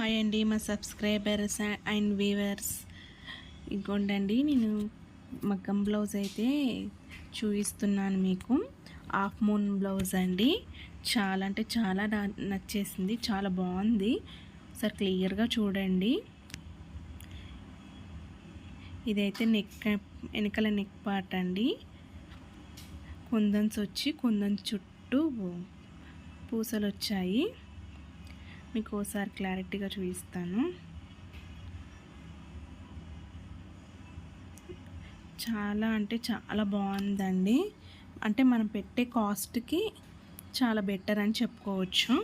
Hi అండి మా subscribers and weavers ఇంకోండి నేను మగ్గం బ్లౌజ్ అయితే చూపిస్తున్నాను మీకు. హాఫ్ మూన్ బ్లౌజ్ అండి. చాలా అంటే చాలా నచ్చేసింది చాలా బాగుంది. ఒకసారి క్లియర్గా చూడండి. ఇదైతే నెక్ వెనకల నెక్ పార్ట్ అండి. కుందన్స్ వచ్చి కుందన్ చుట్టూ పూసలు వచ్చాయి మీకు ఒకసారి క్లారిటీగా చూపిస్తాను. చాలా అంటే చాలా బాగుందండి. అంటే మనం పెట్టే కాస్ట్కి చాలా బెటర్ అని చెప్పుకోవచ్చు.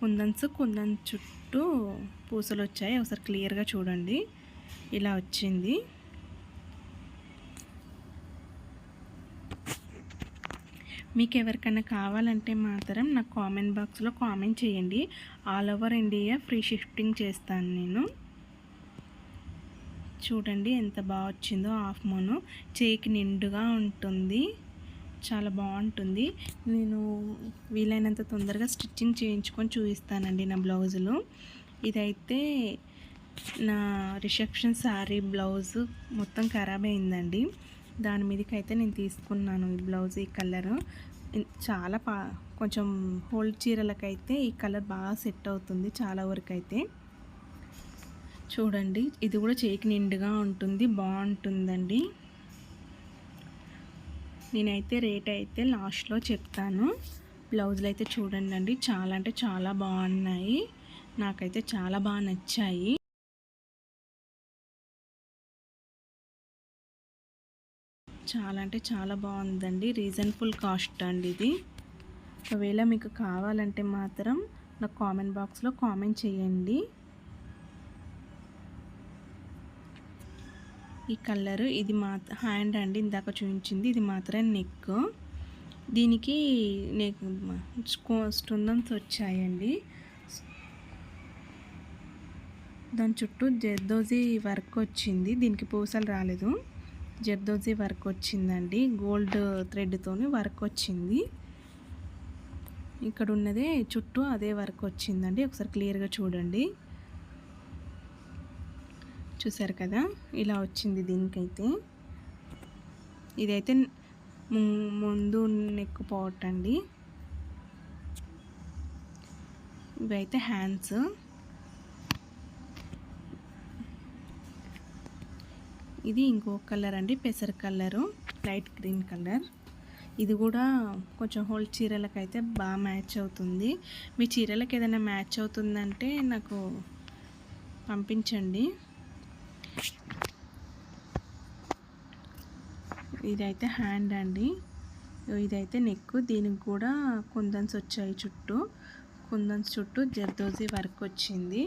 కుందన్స్ కుందన్ చుట్టూ పూసలు వచ్చాయి ఒకసారి క్లియర్గా చూడండి. ఇలా వచ్చింది. మీకు ఎవరికైనా కావాలంటే మాత్రం నాకు కామెంట్ బాక్స్లో కామెంట్ చేయండి. All over India free shifting చేస్తాను నేను. చూడండి ఎంత బాగా వచ్చిందో హాఫ్ మోను చేయికి నిండుగా ఉంటుంది. చాలా బాగుంటుంది. నేను వీలైనంత తొందరగా స్టిచ్చింగ్ చేయించుకొని చూపిస్తానండి నా బ్లౌజులు. ఇదైతే నా రిసెప్షన్ శారీ బ్లౌజ్ మొత్తం ఖరాబ్ అయిందండి. దాని మీదకి అయితే నేను తీసుకున్నాను ఈ బ్లౌజ్ ఈ కలర్. చాలా పా కొంచెం హోల్డ్ చీరలకైతే ఈ కలర్ బాగా సెట్ అవుతుంది చాలా వరకు అయితే చూడండి ఇది కూడా చేకి నిండుగా ఉంటుంది బాగుంటుందండి. నేనైతే రేట్ అయితే లాస్ట్లో చెప్తాను. బ్లౌజులు అయితే చూడండి అండి చాలా అంటే చాలా బాగున్నాయి. నాకైతే చాలా బాగా నచ్చాయి. చాలా అంటే చాలా బాగుందండి. రీజనబుల్ కాస్ట్ అండి ఇది. ఒకవేళ మీకు కావాలంటే మాత్రం నాకు కామెంట్ బాక్స్లో కామెంట్ చేయండి. ఈ కలరు ఇది మా హ్యాండ్ అండి ఇందాక చూపించింది. ఇది మాత్రం నెక్. దీనికి నెక్ స్టుందన్స్ వచ్చాయండి. దాని చుట్టూ జర్దోజీ వర్క్ వచ్చింది. దీనికి పూసలు రాలేదు. జర్దోజీ వర్క్ వచ్చిందండి. గోల్డ్ థ్రెడ్తో వర్క్ వచ్చింది. ఇక్కడ ఉన్నదే చుట్టూ అదే వర్క్ వచ్చిందండి. ఒకసారి క్లియర్గా చూడండి. చూసారు కదా? ఇలా వచ్చింది దీనికైతే. ఇదైతే ముందు నెక్ పాట్ అండి. ఇవైతే హ్యాండ్స్ ఇది ఇంకో కలర్ అండి పెసర కలరు లైట్ గ్రీన్ కలర్. ఇది కూడా కొంచెం హోల్ చీరలకైతే బాగా మ్యాచ్ అవుతుంది. మీ చీరలకు ఏదైనా మ్యాచ్ అవుతుందంటే నాకు పంపించండి. ఇదైతే హ్యాండ్ అండి. ఇదైతే నెక్ దీనికి కూడా కుందన్స్ వచ్చాయి చుట్టూ. కుందన్స్ చుట్టూ జర్దోజీ వర్క్ వచ్చింది.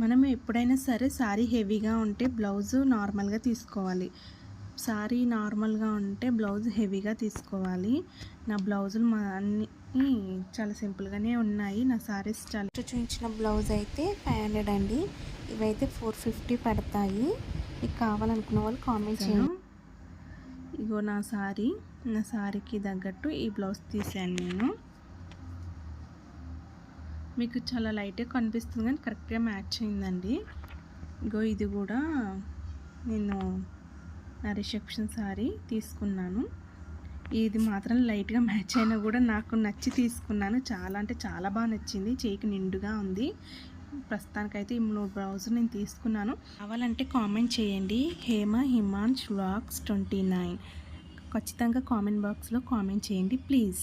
మనం ఎప్పుడైనా సరే శారీ హెవీగా ఉంటే బ్లౌజు నార్మల్గా తీసుకోవాలి. శారీ నార్మల్గా ఉంటే బ్లౌజ్ హెవీగా తీసుకోవాలి. నా బ్లౌజులు మా అన్ని చాలా సింపుల్గానే ఉన్నాయి. నా శారీస్ చాలా చూపించిన బ్లౌజ్ అయితే ఫైవ్ హండ్రెడ్ అండి. ఇవైతే ఫోర్ ఫిఫ్టీ పడతాయి. మీకు కావాలనుకున్న వాళ్ళు కామెంట్ చేయండి. ఇగో నా శారీ నా శారీకి తగ్గట్టు ఈ బ్లౌజ్ తీసాను నేను. మీకు చాలా లైట్గా కనిపిస్తుంది కానీ కరెక్ట్గా మ్యాచ్ అయిందండి. ఇగో ఇది కూడా నేను నా రిసెప్షన్ సారీ తీసుకున్నాను. ఇది మాత్రం లైట్గా మ్యాచ్ అయినా కూడా నాకు నచ్చి తీసుకున్నాను. చాలా అంటే చాలా బాగా నచ్చింది. చేయికి నిండుగా ఉంది. ప్రస్తుతానికైతే ఈ మూడు బ్లౌజ్ నేను తీసుకున్నాను. కావాలంటే కామెంట్ చేయండి. Hema Himans vlogs twenty nine. ఖచ్చితంగా కామెంట్ బాక్స్లో కామెంట్ చేయండి ప్లీజ్.